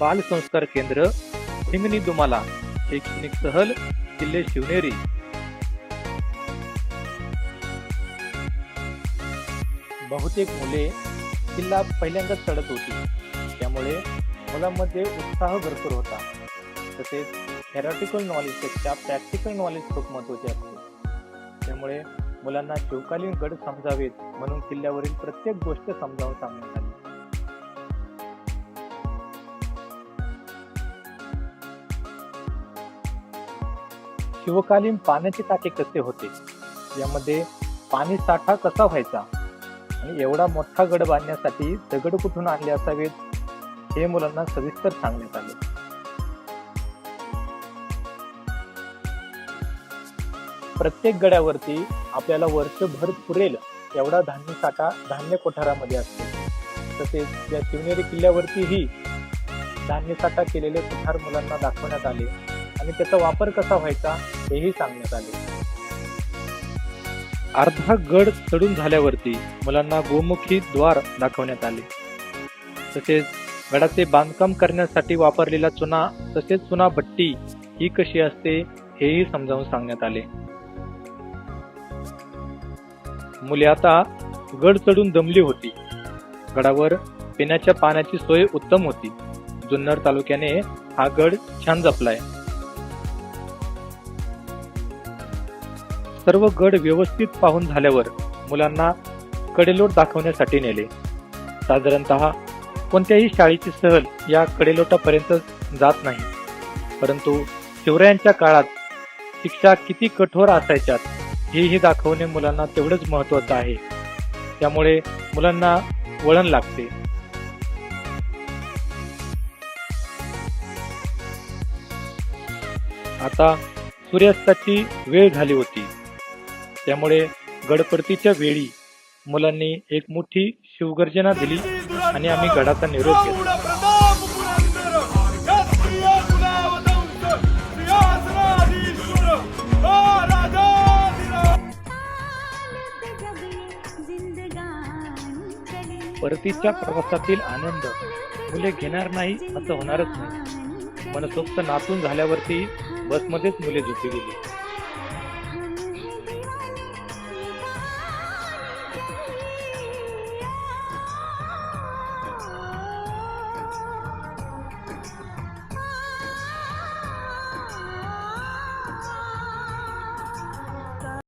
बाल संस्कार केंद्र हिंगणी दुमाला शैक्षणिक सहल किल्ले शिवनेरी. बहुतेक मुले किल्ला पहिल्यांदाच चढत होती. त्यामुळे मुलांमध्ये उत्साह भरपूर होता. तसेच थेरॉटिकल नॉलेजपेक्षा प्रॅक्टिकल नॉलेज खूप महत्त्वाचे असते. त्यामुळे मुलांना शिवकालीन गड समजावेत म्हणून किल्ल्यावरील प्रत्येक गोष्ट समजावून सांगणे. शिवकालीन पाण्याचे टाके कसे होते? यामध्ये पाणी साठा कसा व्हायचा? आणि एवढा मोठा गड बांधण्यासाठी दगड कुठून आणले असावेत? हे मुलांना सविस्तर सांगण्यात आले. प्रत्येक गड्यावरती आपल्याला वर्षभर पुरेल एवढा धान्य साठा धान्य कोठारामध्ये असतो. तसेच या शिवनेरी किल्ल्यावरतीही धान्य साठा केलेले कोठार मुलांना दाखवण्यात आले. आणि त्याचा वापर कसा व्हायचा हेही सांगण्यात आले. अर्धा गड चढून झाल्यावरती मुलांना गोमुखी द्वार दाखवण्यात आले. तसेच गडाचे बांधकाम करण्यासाठी वापरलेला चुना तसेच चुना भट्टी ही कशी असते हेही समजावून सांगण्यात आले. मुले आता गड चढून दमली होती. गडावर पिण्याच्या पाण्याची सोय उत्तम होती. जुन्नर तालुक्याने हा गड छान जपलाय. सर्व गड व्यवस्थित पाहून झाल्यावर मुलांना कडेलोट दाखवण्यासाठी नेले. साधारणतः कोणत्याही शाळेची सहल या कडेलोटापर्यंत जात नाही. परंतु शिवरायांच्या काळात शिक्षा किती कठोर असायच्यात हेही दाखवणे मुलांना तेवढंच महत्वाचं आहे. त्यामुळे मुलांना वळण लागते. आता सूर्यास्ताची वेळ झाली होती. त्यामुळे गडपडतीच्या वेळी मुलांनी एक मोठी शिवगर्जना दिली आणि आम्ही गडाचा निरोप घेतला. परतीच्या प्रवासातील आनंद मुले घेणार नाही असं होणारच नाही. मनसोक्त नातून झाल्यावरती बसमध्येच मुले झोपी गेली.